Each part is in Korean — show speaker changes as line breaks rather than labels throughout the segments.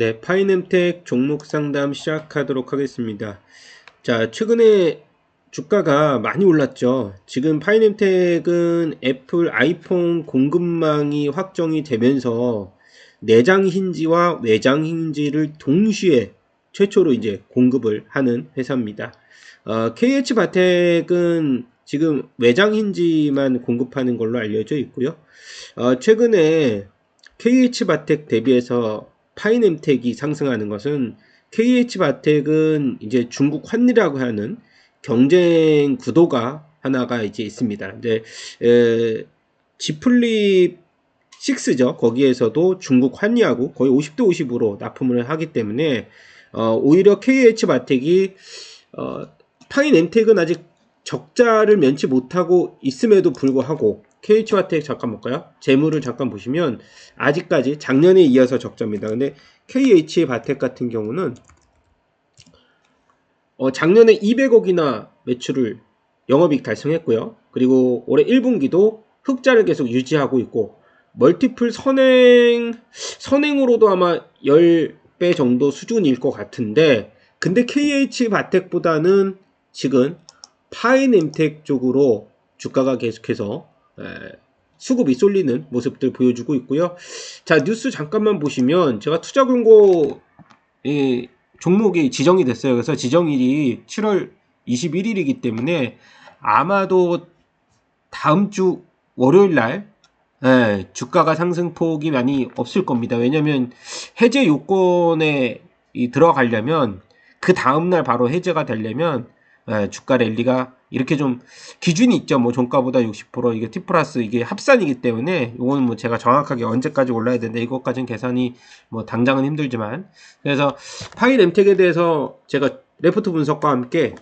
네, 파이nem텍 종목 상담 시작하도록 하겠습니다. 자, 최근에 주가가 많이 올랐죠. 지금 파이nem텍은 애플 아이폰 공급망이 확정이 되면서 내장 힌지와 외장 힌지를 동시에 최초로 이제 공급을 하는 회사입니다. 어, KH 바텍은 지금 외장 힌지만 공급하는 걸로 알려져 있고요. 어, 최근에 KH 바텍 대비해서 파이nem텍이 상승하는 것은 KH 바텍은 이제 중국 환리라고 하는 경쟁 구도가 하나가 이제 있습니다. 이제 에, 지플립 6죠. 거기에서도 중국 환리하고 거의 50대 50으로 납품을 하기 때문에 어, 오히려 KH 바텍이 어, 파이nem텍은 아직 적자를 면치 못하고 있음에도 불구하고 KH 바텍 잠깐 볼까요? 재물을 잠깐 보시면 아직까지 작년에 이어서 적자입니다. 근데 KH 바텍 같은 경우는 어, 작년에 200억이나 매출을 영업이익 달성했고요. 그리고 올해 1분기도 흑자를 계속 유지하고 있고 멀티플 선행 선행으로도 아마 10배 정도 수준일 것 같은데 근데 KH 바텍보다는 지금 파이nem텍 쪽으로 주가가 계속해서 에, 수급이 쏠리는 모습들 보여주고 있고요. 자 뉴스 잠깐만 보시면 제가 투자 공고 이 종목이 지정이 됐어요. 그래서 지정일이 7월 21일이기 때문에 아마도 다음 주 월요일 날 예, 주가가 상승폭이 많이 없을 겁니다. 왜냐면 해제 요건에 이 들어가려면 그 다음날 바로 해제가 되려면 예, 주가 랠리가 이렇게 좀 기준이 있죠. 뭐 종가보다 60% 이게 T 플러스 이게 합산이기 때문에 이거는 뭐 제가 정확하게 언제까지 올라야 되는데 이것까지는 계산이 뭐 당장은 힘들지만 그래서 파이nem텍에 대해서 제가 레포트 분석과 함께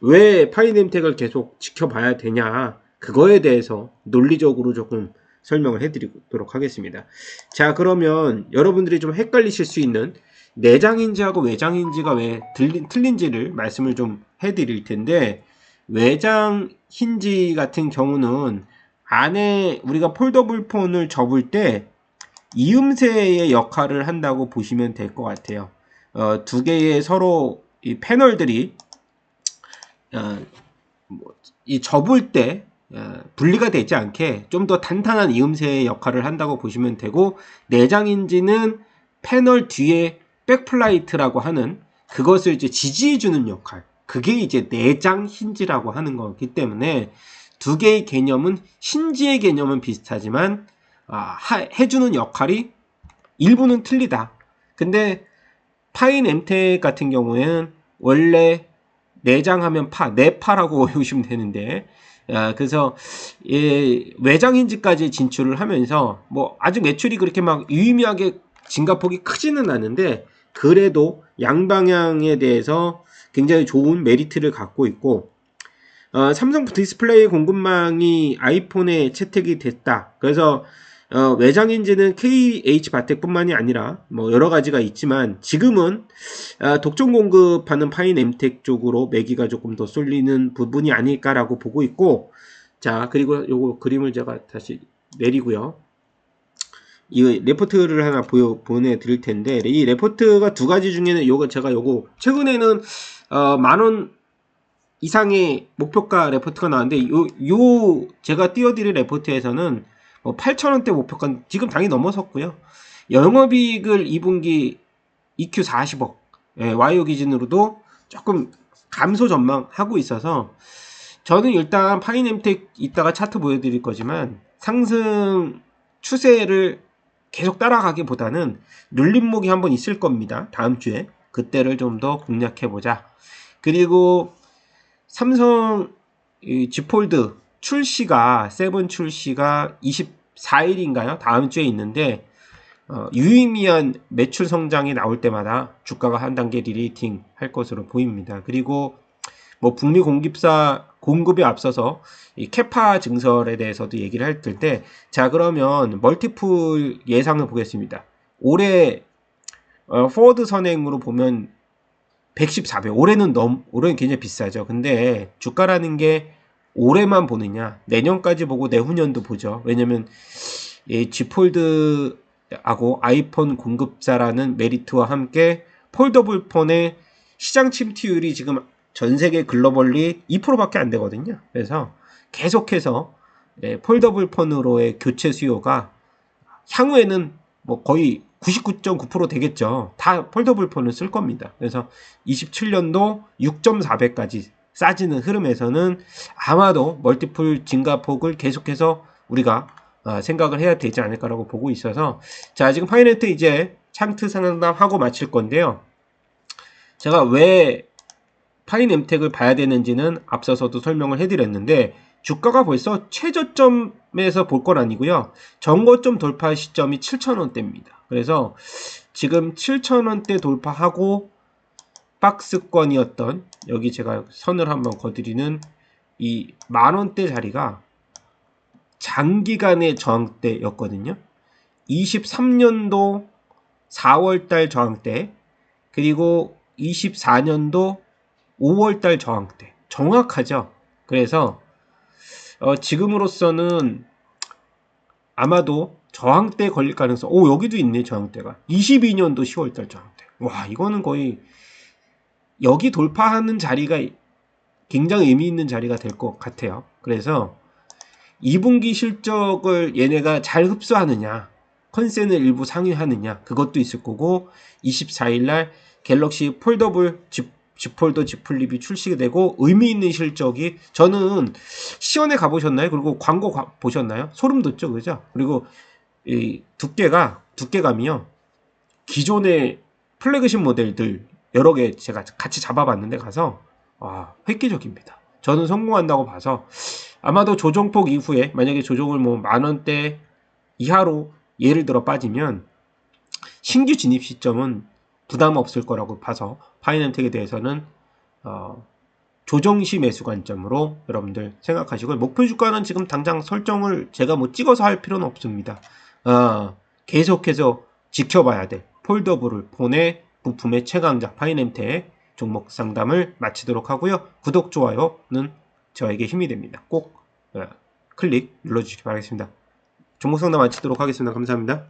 왜 파이nem텍을 계속 지켜봐야 되냐 그거에 대해서 논리적으로 조금 설명을 해드리도록 하겠습니다. 자 그러면 여러분들이 좀 헷갈리실 수 있는 내장인지하고 외장인지가 왜 들린, 틀린지를 말씀을 좀 해드릴 텐데 외장 힌지 같은 경우는 안에 우리가 폴더블 폰을 접을 때 이음새의 역할을 한다고 보시면 될 것 같아요. 어, 두 개의 서로 이 패널들이 어, 뭐, 이 접을 때 어, 분리가 되지 않게 좀더 탄탄한 이음새의 역할을 한다고 보시면 되고 내장인지는 패널 뒤에 백플라이트라고 하는 그것을 이제 지지해주는 역할 그게 이제 내장 힌지라고 하는 거기 때문에 두 개의 개념은 힌지의 개념은 비슷하지만 아, 하, 해주는 역할이 일부는 틀리다. 근데 파인 엠텍 같은 경우에는 원래 내장하면 파, 내파라고 외우시면 되는데 아, 그래서 예, 외장 힌지까지 진출을 하면서 뭐 아직 매출이 그렇게 막 유의미하게 증가폭이 크지는 않은데 그래도 양방향에 대해서 굉장히 좋은 메리트를 갖고 있고 어, 삼성 디스플레이 공급망이 아이폰에 채택이 됐다. 그래서 어, 외장인지는 KH 바텍뿐만이 아니라 뭐 여러 가지가 있지만 지금은 어, 독점 공급하는 파인 엠텍 쪽으로 매기가 조금 더 쏠리는 부분이 아닐까라고 보고 있고 자 그리고 요거 그림을 제가 다시 내리고요. 이 레포트를 하나 보여 보내드릴 텐데 이 레포트가 두 가지 중에는 요거 제가 요거 최근에는 어, 만원 이상의 목표가 레포트가 나왔는데 요, 요 제가 띄워드릴 레포트에서는 뭐 8천원대 목표가 지금 당연히 넘어섰고요. 영업이익을 2분기 EQ 40억 예, 와이오 기준으로도 조금 감소 전망하고 있어서 저는 일단 파이nem텍 이따가 차트 보여드릴 거지만 상승 추세를 계속 따라가기보다는 눌림목이 한번 있을 겁니다. 다음 주에 그때를 좀 더 공략해 보자. 그리고 삼성 G 폴드 출시가 세븐 출시가 24일인가요? 다음 주에 있는데 어, 유의미한 매출 성장이 나올 때마다 주가가 한 단계 리레이팅 할 것으로 보입니다. 그리고 뭐 북미 공급사 공급에 앞서서 이 캐파 증설에 대해서도 얘기를 할 텐데 자 그러면 멀티플 예상을 보겠습니다. 올해 어, 포워드 선행으로 보면 114배. 올해는 너무 올해는 굉장히 비싸죠. 근데 주가라는 게 올해만 보느냐, 내년까지 보고 내후년도 보죠. 왜냐면 이 G폴드 하고 아이폰 공급자라는 메리트와 함께 폴더블 폰의 시장 침투율이 지금 전 세계 글로벌리 2%밖에 안 되거든요. 그래서 계속해서 예, 폴더블 폰으로의 교체 수요가 향후에는 뭐 거의 99.9% 되겠죠. 다 폴더블 폰을 쓸 겁니다. 그래서 27년도 6.4배까지 싸지는 흐름에서는 아마도 멀티플 증가폭을 계속해서 우리가 어, 생각을 해야 되지 않을까라고 보고 있어서 자 지금 파이네트 이제 창트 상담하고 마칠 건데요. 제가 왜 파이nem텍을 봐야 되는지는 앞서서도 설명을 해드렸는데 주가가 벌써 최저점에서 볼 건 아니고요. 전고점 돌파 시점이 7,000원대입니다. 그래서 지금 7,000원대 돌파하고 박스권이었던 여기 제가 선을 한번 거드리는 이 만원대 자리가 장기간의 저항대였거든요. 23년도 4월달 저항대 그리고 24년도 5월달 저항대 정확하죠. 그래서 어, 지금으로서는 아마도 저항대 걸릴 가능성. 오 여기도 있네 저항대가. 22년도 10월달 저항대. 와 이거는 거의 여기 돌파하는 자리가 굉장히 의미 있는 자리가 될 것 같아요. 그래서 2분기 실적을 얘네가 잘 흡수하느냐, 컨센을 일부 상회하느냐, 그것도 있을 거고, 24일날 갤럭시 폴더블 지, 지폴더 지플립이 출시가 되고, 의미 있는 실적이, 저는 시연에 가보셨나요? 그리고 광고 가- 보셨나요? 소름 돋죠, 그죠? 그리고 이 두께가, 두께감이요. 기존의 플래그십 모델들 여러 개 제가 같이 잡아봤는데 가서, 와, 획기적입니다. 저는 성공한다고 봐서, 아마도 조정폭 이후에 만약에 조정을 뭐 만 원대 이하로 예를 들어 빠지면 신규 진입 시점은 부담 없을 거라고 봐서 파이낸텍에 대해서는 어, 조정 시 매수 관점으로 여러분들 생각하시고 목표 주가는 지금 당장 설정을 제가 뭐 찍어서 할 필요는 없습니다. 어, 계속해서 지켜봐야 돼. 폴더블을 폰의 부품의 최강자 파이낸텍 종목 상담을 마치도록 하고요. 구독 좋아요는 저에게 힘이 됩니다. 꼭 어, 클릭 눌러주시기 바라겠습니다. 종목 상담 마치도록 하겠습니다. 감사합니다.